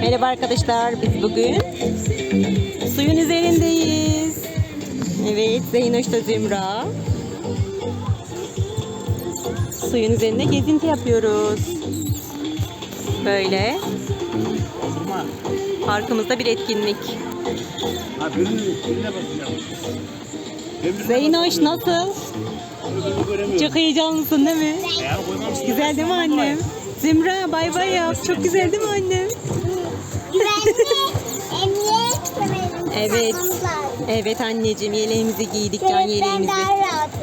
Merhaba arkadaşlar. Biz bugün suyun üzerindeyiz. Evet, Zeynoş da Zümra. Suyun üzerinde gezinti yapıyoruz. Böyle. Parkımızda bir etkinlik. Zeynoş nasıl? Çok heyecanlısın değil mi? Güzel değil mi annem? Zümra bay bay yap. Çok güzel değil mi annem? Güvenli emniyet kemerimizi Evet. takmamız lazım. Evet anneciğim yeleğimizi giydik can yeleğimizi. daha rahatım.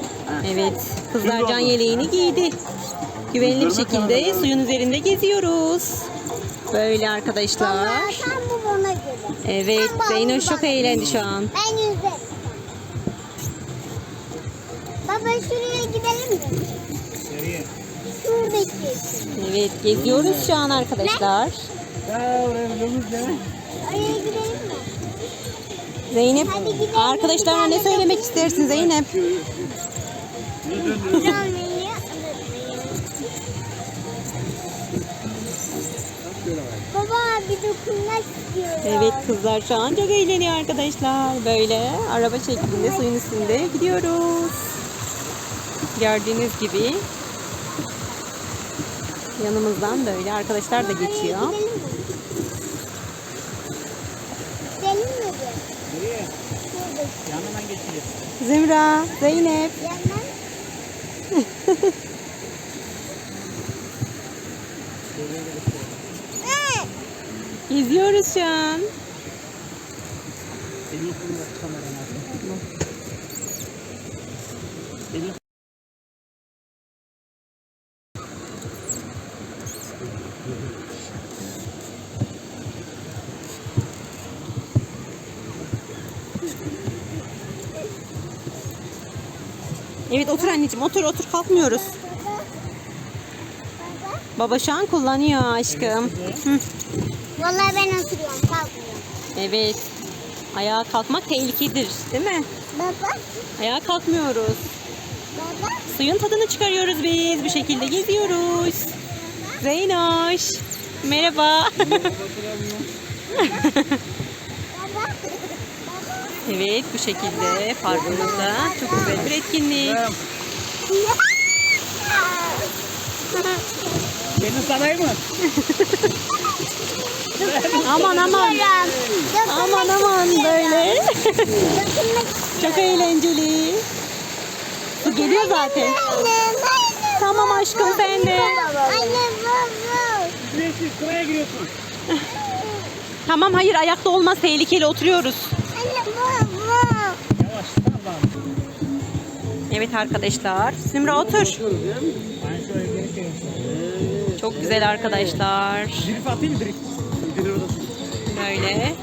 Evet kızlar can yeleğini giydi. Güvenli bir şekilde suyun üzerinde geziyoruz. Böyle arkadaşlar. Tam bu bana göre. Evet Zeynoş çok eğlendi şu an. Ben yüzerim. Baba şuraya gidelim mi? Nereye? Şuradaki. Evet geziyoruz şu an arkadaşlar. Ya oraya değil mi? Oraya gidelim mi? Zeynep Hadi gidelim, arkadaşlarına ne gidelim. söylemek istersin Zeynep? Canlıyı Baba bir dokunmak istiyorum. Evet kızlar şu an çok eğleniyor arkadaşlar. Böyle araba şeklinde suyun üstünde gidiyoruz. Gördüğünüz gibi yanımızdan böyle arkadaşlar da geçiyor. Gidelim mi? Nereye? Yanından geçeceğiz. Zümra, Zeynep. Yandan. Geziyoruz şu an. Elini kameranı. Elini Evet otur anneciğim otur otur kalkmıyoruz. Baba şu an kullanıyor aşkım. Hı, Vallahi ben oturuyorum kalkmıyorum. Evet. Ayağa kalkmak tehlikelidir değil mi? Baba. Ayağa kalkmıyoruz. Baba. Suyun tadını çıkarıyoruz biz. Bu şekilde geziyoruz. Zeynoş. Merhaba. Evet bu şekilde parkımızda çok güzel bir etkinlik. Beni sarayım mı? Aman aman. Aman aman böyle. çok eğlenceli. Su geliyor zaten. Tamam aşkım sen de. Anne baba. Sıraya giriyorsun. Tamam hayır ayakta olmaz tehlikeli oturuyoruz. Evet arkadaşlar. Simra otur. Çok güzel arkadaşlar. Böyle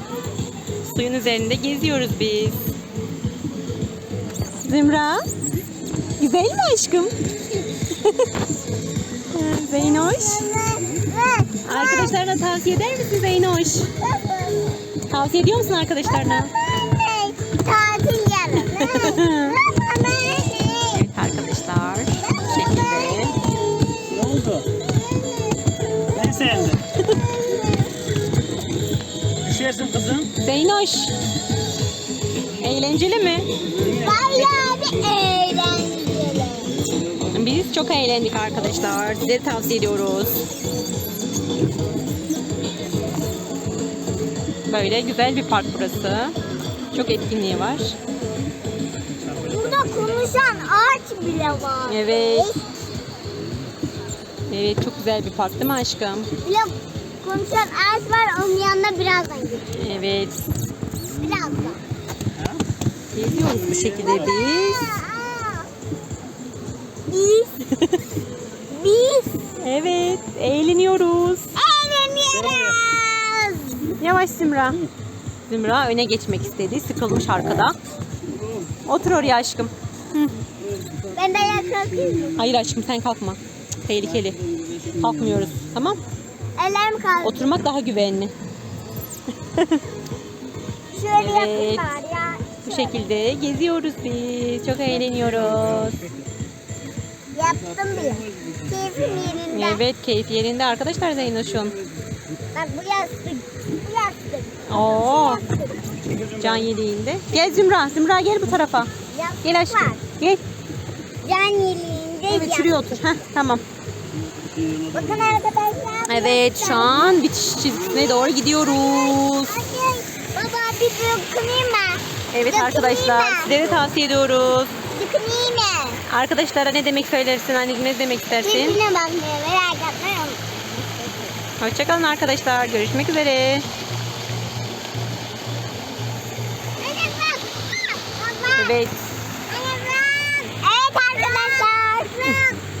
suyun üzerinde geziyoruz biz. Zümra, güzel mi aşkım? Zeynoş, arkadaşlarına tavsiye eder misin Zeynoş? Tavsiye ediyor musun arkadaşlarına? Tatil yarın. Evet arkadaşlar, bu şekilde. Ne oldu? Ben sevdim. Düşersin kızım. Zeynoş, eğlenceli mi? Bayağı bir eğlenceli. Biz çok eğlendik arkadaşlar. Size tavsiye ediyoruz. Böyle güzel bir park burası. Çok etkinliği var. Burada konuşan ağaç bile var. Evet. Evet çok güzel bir park değil mi aşkım? Bile konuşan ağaç var onun yanına birazdan gideceğiz. Evet. Birazdan. Geziyoruz bu şekilde biz. Biz. Biz. Evet eğleniyoruz. Eğleniyoruz. Yavaş Zümra. Zümra öne geçmek istedi. Sıkılmış arkada. Otur oraya aşkım. Ben de ayağa kalkayım mı? Hayır aşkım sen kalkma. Tehlikeli. Kalkmıyoruz. Tamam? Ellerim kaldı. Oturmak daha güvenli. Şöyle Evet. yapayım bari ya. Bu şekilde geziyoruz biz. Çok eğleniyoruz. Yaptım bile. Keyfim yerinde. Evet keyif yerinde arkadaşlar Zeynoş'un. Bak bu yastık. Bu yastık. Oo can yeleğinde. Gel Zümra. Zümra gel bu tarafa. Gel aşkım. Gel. Can yeleğinde Evet şuraya otur. Heh, tamam. Bakın arkadaşlar. Evet şu an bitiş çizgisine doğru gidiyoruz. Baba bir dokunayım mı? Evet Dokunayım arkadaşlar mı? sizlere tavsiye ediyoruz. Dokunayım mı? Arkadaşlara ne demek söylersin anneciğim ne demek istersin? Birbirine bakmıyor. Hoşçakalın arkadaşlar. Görüşmek üzere. Evet. Evet arkadaşlar.